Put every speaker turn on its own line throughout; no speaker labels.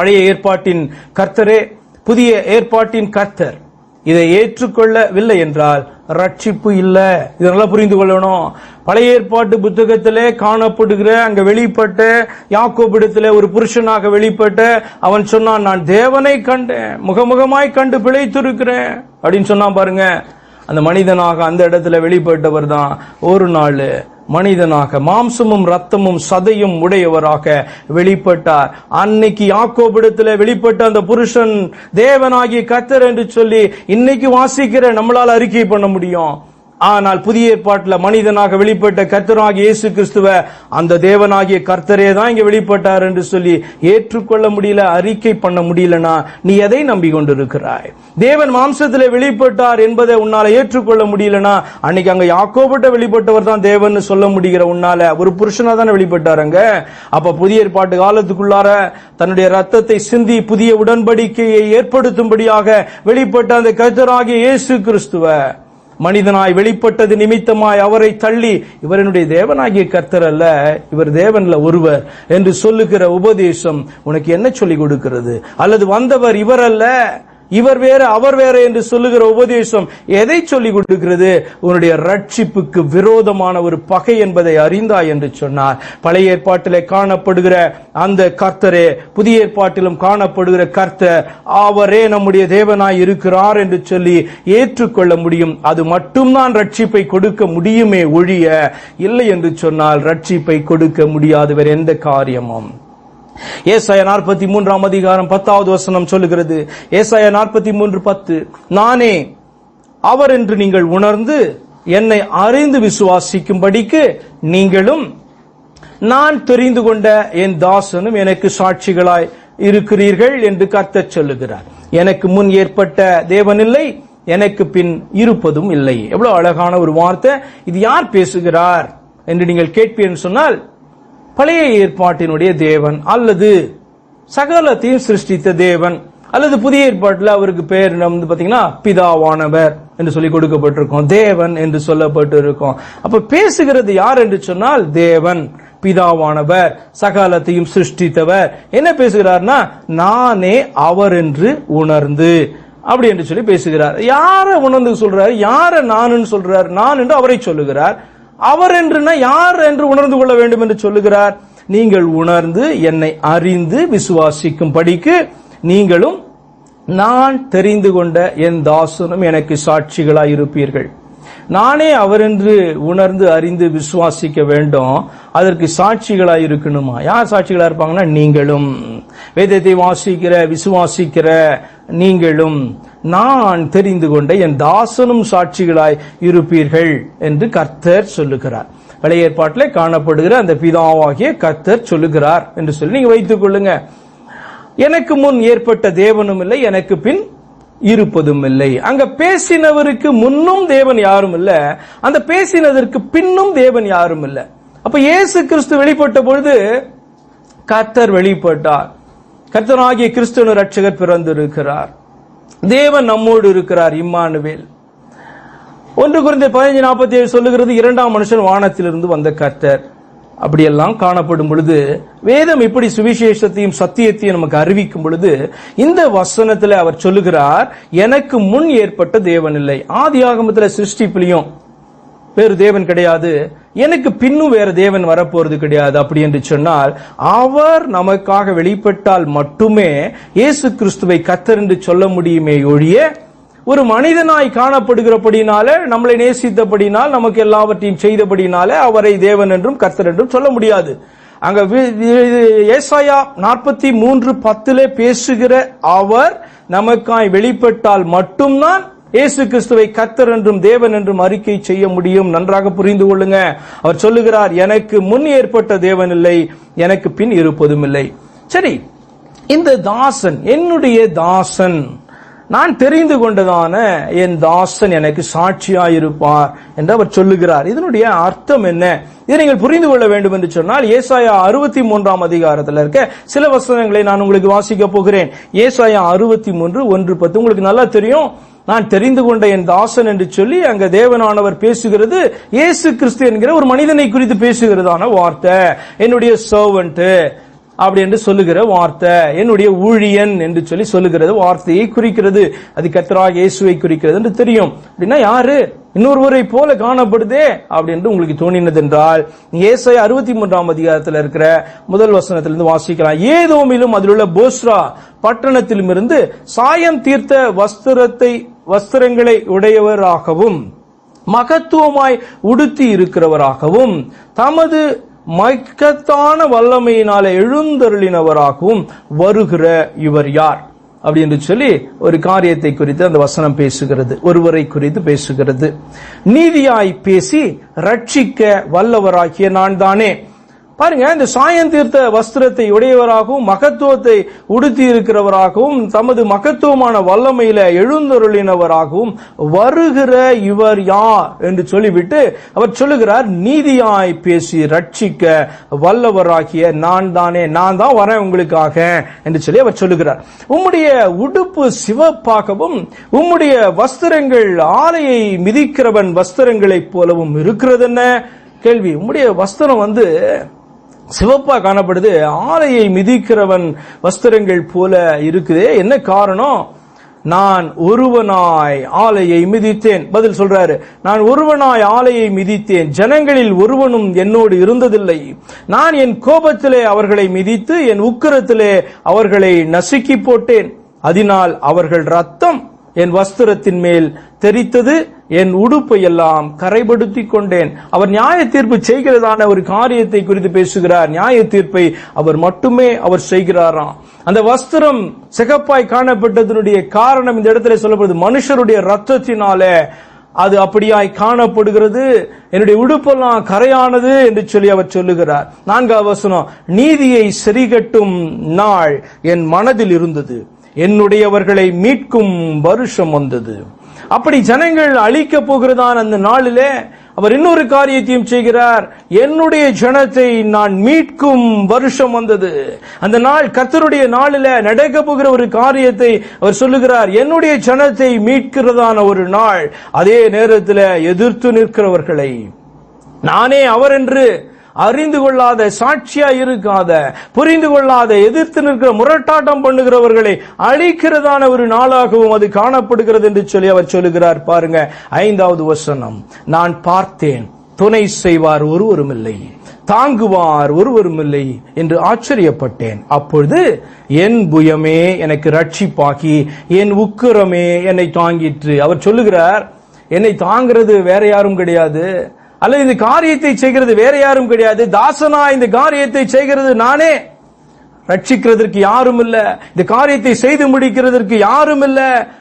பழைய ஏற்பாட்டின் கர்த்தரே புதிய ஏற்பாட்டின் கர்த்தர். இதை ஏற்றுக்கொள்ளவில்லை என்றால் ரட்சிப்பு இல்லை. இதெல்லாம் புரிந்து கொள்ளணும். பழைய ஏற்பாட்டு புத்தகத்திலே காணப்படுகிற அங்க வெளிப்பட்ட யாக்கோபிடத்தில் ஒரு புருஷனாக வெளிப்பட்ட அவன் சொன்னான் நான் தேவனை கண்டேன். முகமுகமாய் கண்டு பிழைத்திருக்கிறேன். அப்படின்னு சொன்னான் பாருங்க. அந்த மனிதனாக அந்த இடத்துல வெளிப்பட்டவர் தான். ஒரு நாள் மனிதனாக மாம்சமும் ரத்தமும் சதையும் உடையவராக வெளிப்பட்டார். அன்னைக்கு யாக்கோபிடத்தில் வெளிப்பட்ட அந்த புருஷன் தேவனாகிய கத்தர் என்று சொல்லி இன்னைக்கு வாசிக்கிற நம்மளால் அறிக்கை பண்ண முடியும். ஆனால் புதிய ஏற்பாட்டில் மனிதனாக வெளிப்பட்ட கர்த்தராகிய இயேசு கிறிஸ்துவ அந்த தேவனாகிய கர்த்தரே தான் இங்க வெளிப்பட்டார் என்று சொல்லி ஏற்றுக்கொள்ள முடியல அறிக்கை பண்ண முடியலனா நீ எதை நம்பி கொண்டிருக்கிறாய் தேவன் மாம்சத்தில் வெளிப்பட்டார் என்பதை உன்னால ஏற்றுக்கொள்ள முடியலனா அன்னைக்கு அங்க யாக்கோபட்ட வெளிப்பட்டவர் தான் தேவன் சொல்ல முடிகிற உன்னால ஒரு புருஷனா தானே வெளிப்பட்டார் அங்க? அப்ப புதிய ஏற்பாட்டு காலத்துக்குள்ளார தன்னுடைய ரத்தத்தை சிந்தி புதிய உடன்படிக்கையை ஏற்படுத்தும்படியாக வெளிப்பட்ட அந்த கர்த்தராகிய இயேசு கிறிஸ்துவ. மனிதனாய் வெளிப்பட்டது நிமித்தமாய் அவரை தள்ளி இவர் என்னுடைய தேவனாகிய கர்த்தர் அல்ல இவர் தேவன்ல ஒருவர் என்று சொல்லுகிற உபதேசம் உனக்கு என்ன சொல்லிக் கொடுக்கிறது? அல்லது வந்தவர் இவர் அல்ல இவர் வேற அவர் வேற என்று சொல்லுகிற உபதேசம் எதை சொல்லிக் கொடுக்கிறது? உன்னுடைய ரட்சிப்புக்கு விரோதமான ஒரு பகை என்பதை அறிந்தாய் என்று சொன்னார். பழைய ஏற்பாட்டிலே காணப்படுகிற அந்த கர்த்தரே புதிய ஏற்பாட்டிலும் காணப்படுகிற கர்த்தர் அவரே நம்முடைய தேவனாய் இருக்கிறார் என்று சொல்லி ஏற்றுக்கொள்ள முடியும். அது மட்டும்தான் ரட்சிப்பை கொடுக்க முடியுமே ஒழிய இல்லை என்று சொன்னால் ரட்சிப்பை கொடுக்க முடியாதவர் எந்த காரியமும். ஏசாய நாற்பத்தி மூன்றாம் அதிகாரம் பத்தாவது வசனம் சொல்லுகிறது. ஏசாய நாற்பத்தி மூன்று பத்து. நானே அவர் என்று நீங்கள் உணர்ந்து என்னை அறிந்து விசுவாசிக்கும்படிக்கு நீங்களும் நான் தெரிந்து கொண்ட என் தாசனும் எனக்கு சாட்சிகளாய் இருக்கிறீர்கள் என்று கர்த்தர் சொல்லுகிறார். எனக்கு முன் ஏற்பட்ட தேவனில்லை எனக்கு பின் இருப்பதும் இல்லை. எவ்வளவு அழகான ஒரு வார்த்தை. இது யார் பேசுகிறார்? என்று நீங்கள் கேட்பீர்கள் சொன்னால் பழைய ஏற்பாட்டினுடைய தேவன் அல்லது சகலத்தையும் சிருஷ்டித்த தேவன் அல்லது புதிய ஏற்பாட்டில் அவருக்கு பேர் வந்து பாத்தீங்கன்னா பிதாவானவர் என்று சொல்லி கொடுக்கப்பட்டிருக்கும். தேவன் என்று சொல்லப்பட்டு இருக்கும் அப்ப பேசுகிறது யார் என்று சொன்னால் தேவன் பிதாவானவர் சகலத்தையும் சிருஷ்டித்தவர். என்ன பேசுகிறார்னா நானே அவர் என்று உணர்ந்து. அப்படி என்று சொல்லி பேசுகிறார். யார உணர்ந்து சொல்றாரு? யார நானுன்னு சொல்றார்? நான் என்று அவரை சொல்லுகிறார். அவர் என்றுனா யார் என்று உணர்ந்து கொள்ள வேண்டும் என்று சொல்லுகிறார். நீங்கள் உணர்ந்து என்னை அறிந்து விசுவாசிக்கும் படிக்கு நீங்களும் நான் தெரிந்து கொண்ட என் தாசனும் எனக்கு சாட்சிகளாய் இருப்பீர்கள் நானே அவர் என்று உணர்ந்து அறிந்து விசுவாசிக்க வேண்டும். அதற்கு சாட்சிகளாக இருக்கணுமா? யார் சாட்சிகளாக இருப்பாங்கன்னா நீங்களும். வேதத்தை வாசிக்கிற விசுவாசிக்கிற நீங்களும். நான் தெரிந்து கொண்ட என் தாசனும் சாட்சிகளாய் இருப்பீர்கள் என்று கர்த்தர் சொல்லுகிறார். பழைய ஏற்பாட்டில் காணப்படுகிற அந்த பிதாவாகிய கர்த்தர் சொல்லுகிறார் என்று சொல்லி நீங்க வைத்துக் கொள்ளுங்க. எனக்கு முன் ஏற்பட்ட தேவனும் இல்லை எனக்கு பின் இருப்பதும் இல்லை அங்க பேசினவருக்கு முன்னும் தேவன் யாரும் இல்ல அந்த பேசினதற்கு பின்னும் தேவன் யாரும் இல்ல அப்ப இயேசு கிறிஸ்து வெளிப்பட்ட பொழுது கர்த்தர் வெளிப்பட்டார். கர்த்தனாகிய கிறிஸ்துவ ரட்சகர் பிறந்திருக்கிறார். தேவன் நம்மோடு இருக்கிறார் இம்மானுவேல். ஒன்று குறைந்த பதினஞ்சு நாற்பத்தி ஏழு சொல்லுகிறது இரண்டாம் மனுஷன் வானத்திலிருந்து வந்த கர்த்தர். அப்படியெல்லாம் காணப்படும் பொழுது வேதம் இப்படி சுவிசேஷத்தையும் சத்தியத்தையும் நமக்கு அறிவிக்கும் பொழுது இந்த வசனத்தில் அவர் சொல்லுகிறார் எனக்கு முன் ஏற்பட்ட தேவன் இல்லை ஆதி ஆகமத்தில் சிருஷ்டிப்பிலையும் வேறு தேவன் கிடையாது. எனக்கு பின்னும் வேற தேவன் வரப்போறது கிடையாது. அப்படி என்று சொன்னால் அவர் நமக்காக வெளிப்பட்டால் மட்டுமே இயேசு கிறிஸ்துவை கத்தர் என்று சொல்ல முடியுமே ஒழிய ஒரு மனிதனாய் காணப்படுகிறபடினால நம்மளை நேசித்தபடினால் நமக்கு எல்லாவற்றையும் செய்தபடினால அவரை தேவன் என்றும் கர்த்தர் என்றும் சொல்ல முடியாது. அங்க வி- ஏசாயா நாற்பத்தி மூன்று பத்திலே பேசுகிற அவர் நமக்காய் வெளிப்பட்டால் மட்டும்தான் இயேசு கிறிஸ்துவை கர்த்தர் என்றும் தேவன் என்றும் அறிக்கை செய்ய முடியும். நன்றாக புரிந்து கொள்ளுங்க. அவர் சொல்லுகிறார் எனக்கு முன் ஏற்பட்ட தேவன் இல்லை எனக்கு பின் இருப்பதும் இல்லை. சரி இந்த தாசன் என்னுடைய தாசன் நான் தெரிந்து கொண்டதான என் தாசன் எனக்கு சாட்சியாயிருப்பார் என்று அவர் சொல்லுகிறார். இதனுடைய அர்த்தம் என்ன? இதை நீங்கள் புரிந்து கொள்ள வேண்டும் என்று சொன்னால் ஏசாயா அறுபத்தி மூன்றாம் அதிகாரத்தில் இருக்க சில வசனங்களை நான் உங்களுக்கு வாசிக்க போகிறேன். ஏசாயா அறுபத்தி மூன்று ஒன்று பத்து. உங்களுக்கு நல்லா தெரியும்? நான் தெரிந்து கொண்ட என் தாசன் என்று சொல்லி அங்க தேவனானவர் பேசுகிறது. இயேசு கிறிஸ்து என்கிற ஒரு மனிதனை குறித்து பேசுகிறதான வார்த்தை. என்னுடைய சர்வன்ட்டு அப்படி என்று சொல்லுகிற வார்த்தை. என்னுடைய ஊழியன் என்று சொல்லி சொல்லுகிறது. வார்த்தையை குறிக்கிறது. அது கத்தராக இயேசுவை குறிக்கிறது என்று தெரியும். அப்படின்னா யாரு? இன்னொருவரை போல காணப்படுதே அப்படி என்று உங்களுக்கு தோணினது என்றால் ஏசை அறுபத்தி மூன்றாம் அதிகாரத்தில் இருக்கிற முதல் வசனத்திலிருந்து வாசிக்கலாம். ஏதோமிலும் அதில் உள்ள போஸ்ரா பட்டணத்திலும் இருந்து சாயம் தீர்த்த வஸ்திரத்தை வஸ்திரங்களை உடையவராகவும் மகத்துவமாய் உடுத்தி இருக்கிறவராகவும் தமது மக்கத்தான வல்லமையினால எழுந்தருளினவராகவும் வருகிற இவர் யார்? அப்படி என்று சொல்லி ஒரு காரியத்தை குறித்து அந்த வசனம் பேசுகிறது. ஒருவரை குறித்து பேசுகிறது. நீதியாய் பேசி ரட்சிக்க வல்லவராகிய நான் தானே பாருங்க இந்த சாயம் தீர்த்த வஸ்திரத்தை உடையவராகவும் மகத்துவத்தை உடுத்தி இருக்கிறவராகவும் தமது மகத்துவமான வல்லமையில எழுந்தருளினவராகவும் வருகிற இவர் யார் என்று சொல்லிவிட்டு அவர் சொல்லுகிறார் நீதியாய் பேசி ரட்சிக்க வல்லவராகிய நான் தானே நான் தான் வரேன் உங்களுக்காக என்று சொல்லி அவர் சொல்லுகிறார். உம்முடைய உடுப்பு சிவப்பாகவும் உம்முடைய வஸ்திரங்கள் ஆலையை மிதிக்கிறவன் வஸ்திரங்களைப் போலவும் இருக்கிறது என்ன கேள்வி. உம்முடைய வஸ்திரம் வந்து சிவப்பா காணப்படுது. ஆலையை மிதிக்கிறவன் வஸ்திரங்கள் போல இருக்குது. என்ன காரணம்? நான் ஒருவனாய் ஆலையை மிதித்தேன். பதில் சொல்றாரு. நான் ஒருவனாய் ஆலையை மிதித்தேன். ஜனங்களில் ஒருவனும் என்னோடு இருந்ததில்லை. நான் என் கோபத்திலே அவர்களை மிதித்து என் உக்கிரத்திலே அவர்களை நசுக்கி போட்டேன். அதனால் அவர்கள் ரத்தம் என் வஸ்திரத்தின் மேல் தெரித்தது என் உடுப்பை எல்லாம் கரைபடுத்திக் கொண்டேன். அவர் நியாய தீர்ப்பு செய்கிறதான ஒரு காரியத்தை குறித்து பேசுகிறார். நியாய தீர்ப்பை அவர் மட்டுமே அவர் செய்கிறாராம். அந்த வஸ்திரம் சிகப்பாய் காணப்பட்டதனுடைய காரணம் இந்த இடத்துல சொல்லப்படுது. மனுஷருடைய ரத்தத்தினாலே அது அப்படியாய் காணப்படுகிறது. என்னுடைய உடுப்பெல்லாம் கரையானது என்று சொல்லி அவர் சொல்லுகிறார். நான்காவது வசனம் நீதியை சரிகட்டும் நாள் என் மனதில் இருந்தது. என்னுடையவர்களை மீட்கும் வருஷம் வந்தது. அப்படி ஜனங்கள் அழிக்க போகிறதான் அந்த நாளிலே அவர் இன்னொரு காரியத்தையும் செய்கிறார். என்னுடைய ஜனத்தை நான் மீட்கும் வருஷம் வந்தது. அந்த நாள் கத்தருடைய நாளில் நடக்க போகிற ஒரு காரியத்தை அவர் சொல்லுகிறார். என்னுடைய ஜனத்தை மீட்கிறதான ஒரு நாள். அதே நேரத்தில் எதிர்த்து நிற்கிறவர்களை. நானே அவர் என்று அறிந்து கொள்ளாத சாட்சியா இருக்காத புரிந்து கொள்ளாத எதிர்த்து நிற்கிற முரட்டாட்டம் பண்ணுகிறவர்களை அழிக்கிறதான ஒரு நாளாகவும் அது காணப்படுகிறது என்று சொல்லி அவர் சொல்லுகிறார். பாருங்க ஐந்தாவது வசனம். நான் பார்த்தேன் துணை செய்வார் ஒருவரும் இல்லை. தாங்குவார் ஒருவரும் இல்லை என்று ஆச்சரியப்பட்டேன். அப்பொழுது என் புயமே எனக்கு ரட்சிப்பாக்கி என் உக்கிரமே என்னை தாங்கிற்று. அவர் சொல்லுகிறார் என்னை தாங்கிறது வேற யாரும் கிடையாது. அல்லது இந்த காரியத்தை செய்கிறது வேற யாரும் கிடையாது. தாசனா இந்த காரியத்தை செய்கிறது நானே. ரட்சிக்கிறதற்கு யாரும் இல்ல. இந்த காரியத்தை செய்து முடிக்கிறதற்கு யாரும் இல்ல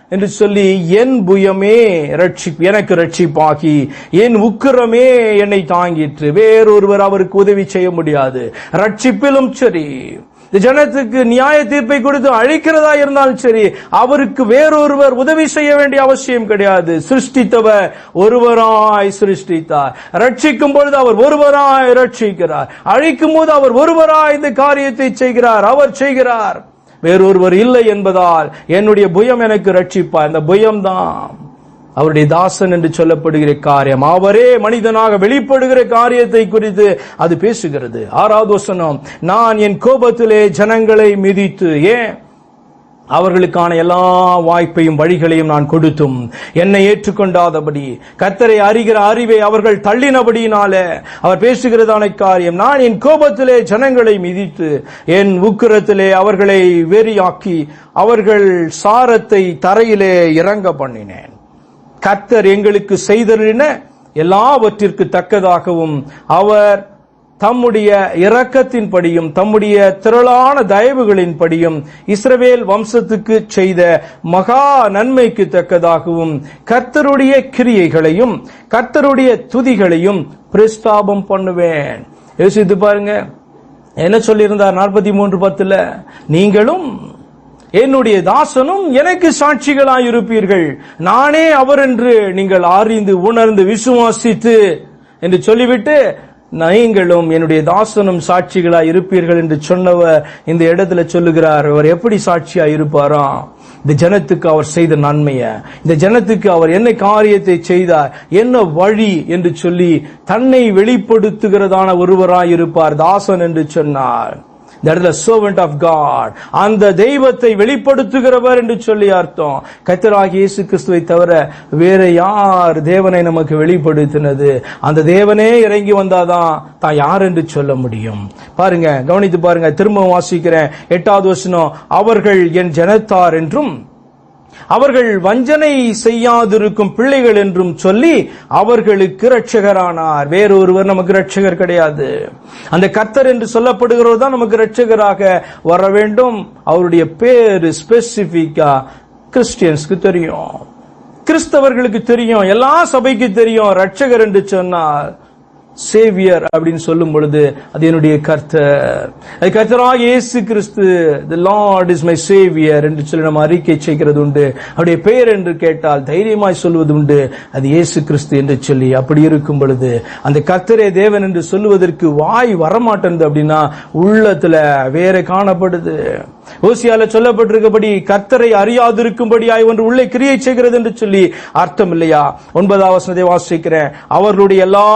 என்று சொல்லி என் புயமே ரட்சி எனக்கு ரட்சிப்பாகி என் உக்கிரமே என்னை தாங்கிற்று. வேறொருவர் அவருக்கு உதவி செய்ய முடியாது. ரட்சிப்பிலும் சரி இந்த ஜனத்துக்கு நியாய தீர்ப்பை கொடுத்து அழிக்கிறதா இருந்தாலும் சரி அவருக்கு வேறொருவர் உதவி செய்ய வேண்டிய அவசியம் கிடையாது. சிருஷ்டித்தவர் ஒருவராய் சிருஷ்டித்தார். ரட்சிக்கும் பொழுது அவர் ஒருவராய் ரட்சிக்கிறார். அழிக்கும் போது அவர் ஒருவராய் இந்த காரியத்தை செய்கிறார். அவர் செய்கிறார். வேறொருவர் இல்லை என்பதால் என்னுடைய புயம் எனக்கு ரட்சிப்பார். இந்த புயம் தான் அவருடைய தாசன் என்று சொல்லப்படுகிற காரியம். அவரே மனிதனாக வெளிப்படுகிற காரியத்தை குறித்து அது பேசுகிறது. ஆறாவது வசனம் நான் என் கோபத்திலே ஜனங்களை மிதித்து ஏன்? அவர்களுக்கான எல்லா வாய்ப்பையும் வழிகளையும் நான் கொடுத்தும். என்னை ஏற்றுக்கொண்டாதபடி கத்தரை அறிகிற அறிவை அவர்கள் தள்ளினபடியினால அவர் பேசுகிறதான காரியம். நான் என் கோபத்திலே ஜனங்களை மிதித்து என் உக்கிரத்திலே அவர்களை வெறியாக்கி அவர்கள் சாரத்தை தரையிலே இறங்க பண்ணினேன். கத்தர் எங்களுக்கு செய்தருளின எல்லாவற்றிற்கு தக்கதாகவும் அவர் தம்முடைய இரக்கத்தின்படியும் தம்முடைய திரளான தயவுகளின்படியும் இஸ்ரவேல் வம்சத்துக்கு செய்த மகா நன்மைக்கு தக்கதாகவும் கர்த்தருடைய கிரியைகளையும் கர்த்தருடைய துதிகளையும் பிரஸ்தாபம் பண்ணுவேன். யோசித்து பாருங்க. என்ன சொல்லியிருந்தார் நாற்பத்தி மூன்று பத்துல? நீங்களும் என்னுடைய தாசனும் எனக்கு சாட்சிகளாய் இருப்பீர்கள் நானே அவர் என்று நீங்கள் அறிந்து உணர்ந்து விசுவாசித்து என்று சொல்லிவிட்டு நீங்களும் என்னுடைய தாசனும் சாட்சிகளாய் இருப்பீர்கள் என்று சொன்னவர் இந்த இடத்துல சொல்லுகிறார். அவர் எப்படி சாட்சியா இருப்பாராம் இந்த ஜனத்துக்கு அவர் செய்த நன்மைய. இந்த ஜனத்துக்கு அவர் என்ன காரியத்தை செய்தார்? என்ன வழி என்று சொல்லி தன்னை வெளிப்படுத்துகிறதான ஒருவராய் இருப்பார் தாசன் என்று சொன்னார். இந்த இடத்துல சர்வெண்ட் ஆஃப் காட் அந்த தெய்வத்தை வெளிப்படுத்துகிறவர் என்று சொல்லி அர்த்தம். கத்தராகி இயேசு கிறிஸ்துவை தவிர வேற யார் தேவனை நமக்கு வெளிப்படுத்தினது? அந்த தேவனே இறங்கி வந்தாதான் தான் யார் என்று சொல்ல முடியும். பாருங்க கவனித்து பாருங்க திரும்ப வாசிக்கிறேன். எட்டாவது வசனம் அவர்கள் என் ஜனத்தார் என்றும் அவர்கள் வஞ்சனை செய்யாதிருக்கும் பிள்ளைகள் என்றும் சொல்லி அவர்களுக்கு இரட்சகரானார். வேறொருவர் நமக்கு இரட்சகர் கிடையாது. அந்த கர்த்தர் என்று சொல்லப்படுகிறவர் தான் நமக்கு இரட்சகராக வர வேண்டும். அவருடைய பேரு ஸ்பெசிபிக்கா கிறிஸ்டியன்ஸ்க்கு தெரியும். கிறிஸ்தவர்களுக்கு தெரியும். எல்லா சபைக்கு தெரியும். ரட்சகர் என்று சொன்னால் சேவியர் அப்படின்னு சொல்லும் பொழுது அது என்னுடைய கர்த்தர். அது கர்த்தராக இயேசு கிறிஸ்து the Lord is my saviour என்று சொல்லி நம்ம அறிக்கை செய்கிறது உண்டு. அவருடைய பெயர் என்று கேட்டால் தைரியமாய் சொல்வது உண்டு. அது இயேசு கிறிஸ்து என்று சொல்லி அப்படி இருக்கும் பொழுது அந்த கர்த்தரே தேவன் என்று சொல்லுவதற்கு வாய் வரமாட்டேன் அப்படின்னா உள்ளத்துல வேற காணப்படுது. ஓசியால சொல்லப்பட்டிருக்கபடி கர்த்தரை அறியாதிருக்கும்படியாய் ஒன்று உள்ளே கிரியை செய்கிறது என்று சொல்லி அர்த்தம் இல்லையா? ஒன்பதாவது வாசிக்கிறேன். அவர்களுடைய எல்லா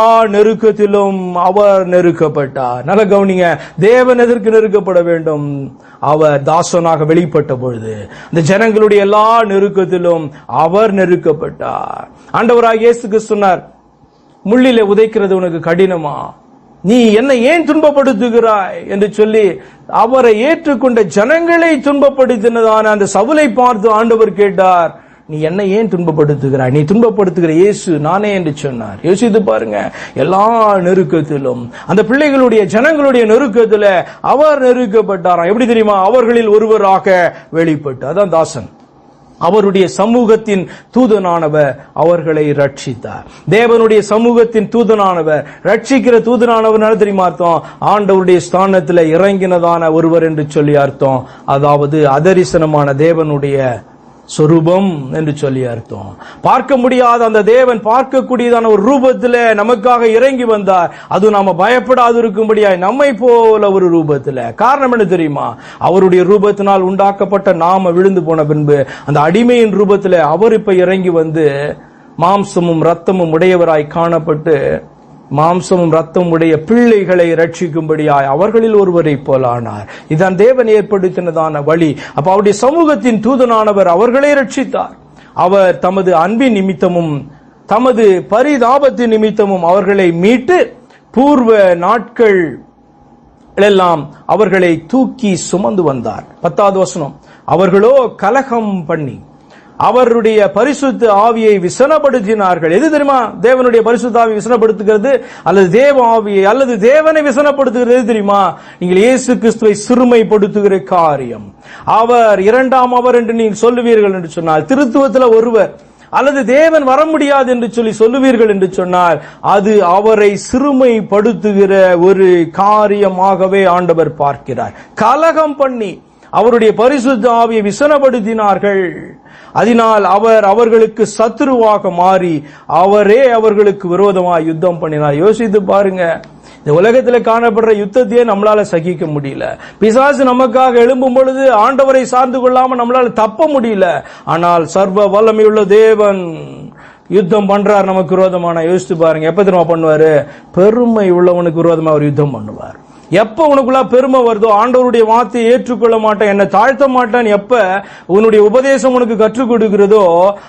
விஷயத்திலும் அவர் நெருக்கப்பட்டார். நல்ல கவனிங்க. தேவன் எதற்கு நெருக்கப்பட வேண்டும்? அவர் தாசனாக வெளிப்பட்ட பொழுது இந்த ஜனங்களுடைய எல்லா நெருக்கத்திலும் அவர் நெருக்கப்பட்டார். ஆண்டவராக இயேசுக்கு சொன்னார் முள்ளில உதைக்கிறது உனக்கு கடினமா? நீ என்னை ஏன் துன்பப்படுத்துகிறாய்? என்று சொல்லி அவரை ஏற்றுக்கொண்ட ஜனங்களை துன்பப்படுத்தினதான அந்த சவுலை பார்த்து ஆண்டவர் கேட்டார் நீ என்னை ஏன் துன்பப்படுத்துகிறாய்? நீ துன்பப்படுத்துகிற இயேசு நானே என்று சொன்னார். யோசித்து பாருங்க. எல்லா நெருக்கத்திலும் அந்த பிள்ளைகளுடைய ஜனங்களுடைய நெருக்கத்தில் அவர் நெருக்கப்பட்டாராம். எப்படி தெரியுமா? அவர்களில் ஒருவராக வெளிப்பட்டு. அதான் தாசன். அவருடைய சமூகத்தின் தூதனானவர் அவர்களை ரட்சித்தார். தேவனுடைய சமூகத்தின் தூதனானவர் ரட்சிக்கிற தூதனானவர் தெரியுமா அர்த்தம்? ஆண்டவருடைய ஸ்தானத்தில் இறங்கினதான ஒருவர் என்று சொல்லி அர்த்தம். அதாவது அதரிசனமான தேவனுடைய சொரூபம் என்று சொல்லி அர்த்தம். பார்க்க முடியாத அந்த தேவன் பார்க்கக்கூடியதான ஒரு ரூபத்தில் நமக்காக இறங்கி வந்தார். அது நாம பயப்படாது இருக்கும்படியாய் நம்மை போல ஒரு ரூபத்தில். காரணம் என்ன தெரியுமா? அவருடைய ரூபத்தினால் உண்டாக்கப்பட்ட நாம விழுந்து போன பின்பு அந்த அடிமையின் ரூபத்தில் அவர் இப்ப இறங்கி வந்து மாம்சமும் ரத்தமும் உடையவராய் காணப்பட்டு மாம்சமும் ரத்தம் உடைய பிள்ளைகளை ரட்சிக்கும்படியாய் அவர்களில் ஒருவரை போல ஆனார். இதான் தேவன் ஏற்படுத்தினதான வழி. அப்ப அவருடைய சமூகத்தின் தூதனானவர் அவர்களை ரட்சித்தார் அவர் தமது அன்பின் நிமித்தமும் தமது பரிதாபத்தின் நிமித்தமும் அவர்களை மீட்டு பூர்வ நாட்கள் எல்லாம் அவர்களை தூக்கி சுமந்து வந்தார். பத்தாவது வசனம் அவர்களோ கலகம் பண்ணி அவருடைய பரிசுத்த ஆவியை விசனப்படுத்தினார்கள். எது தெரியுமா? தேவனுடைய பரிசுத்த ஆவியை விசனப்படுத்துகிறது அல்லது தேவ ஆவியை அல்லது தேவனை விசனப்படுத்துகிறது. எது தெரியுமா? நீங்கள் இயேசு கிறிஸ்துவை சிறுமைப்படுத்துகிற காரியம். அவர் இரண்டாம் அவர் என்று நீங்கள் சொல்லுவீர்கள் என்று சொன்னால் திருத்துவத்தில் ஒருவர் அல்லது தேவன் வர முடியாது என்று சொல்லி சொல்லுவீர்கள் என்று சொன்னால் அது அவரை சிறுமைப்படுத்துகிற ஒரு காரியமாகவே ஆண்டவர் பார்க்கிறார். கலகம் பண்ணி அவருடைய பரிசுத்த ஆவியை விசனப்படுத்தினார்கள். அதனால் அவர் அவர்களுக்கு சத்துருவாக மாறி அவரே அவர்களுக்கு விரோதமாக யுத்தம் பண்ணினார். யோசித்து பாருங்க. இந்த உலகத்தில் காணப்படுற யுத்தத்தையே நம்மளால சகிக்க முடியல. பிசாசு நமக்காக எழும்பும் பொழுது ஆண்டவரை சார்ந்து கொள்ளாம நம்மளால தப்ப முடியல. ஆனால் சர்வ வல்லமையுள்ள தேவன் யுத்தம் பண்றார் நமக்கு விரோதமான. யோசித்து பாருங்க. எப்ப திரும்ப பண்ணுவாரு? பெருமை உள்ளவனுக்கு விரோதமா அவர் யுத்தம் பண்ணுவார். எப்ப உனக்குள்ள பெருமை வருதோ ஆண்டவருடைய வார்த்தையை ஏற்றுக்கொள்ள மாட்டேன் என்னை தாழ்த்த மாட்டேன் எப்ப உன்னுடைய உபதேசம் உனக்கு கற்றுக் கொடுக்கிறதோ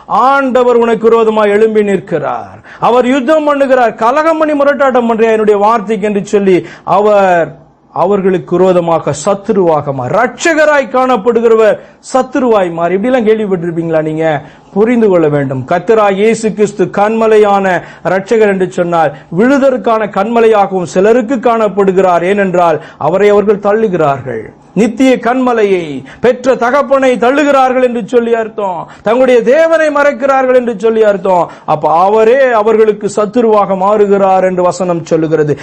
ஆண்டவர் உனக்கு விரோதமா எழும்பி நிற்கிறார். அவர் யுத்தம் பண்ணுகிறார் கலகம் பண்ணி முரட்டாட்டம் பண்றியா என்னுடைய வார்த்தைக்கு என்று சொல்லி அவர் அவர்களுக்கு விரோதமாக சத்துருவாக மாறி ரட்சகராய் காணப்படுகிறவர் சத்துருவாய் மாறி. இப்படி எல்லாம் கேள்விப்பட்டிருப்பீங்களா நீங்க? புரிந்து கொள்ள வேண்டும். கத்திரா இயேசு கிறிஸ்து கண்மலையான ரட்சகர் என்று சொன்னால் விழுதற்கான கண்மலையாகவும் சிலருக்கு காணப்படுகிறார். ஏனென்றால் அவரை அவர்கள் தள்ளுகிறார்கள். நித்திய கண்மலையை பெற்ற தகப்பனை தள்ளுகிறார்கள் என்று சொல்லி அர்த்தம். தங்களுடைய தேவனை மறைக்கிறார்கள் என்று சொல்லி அர்த்தம். அப்ப அவரே அவர்களுக்கு சத்துருவாக மாறுகிறார் என்று வசனம் சொல்லுகிறது.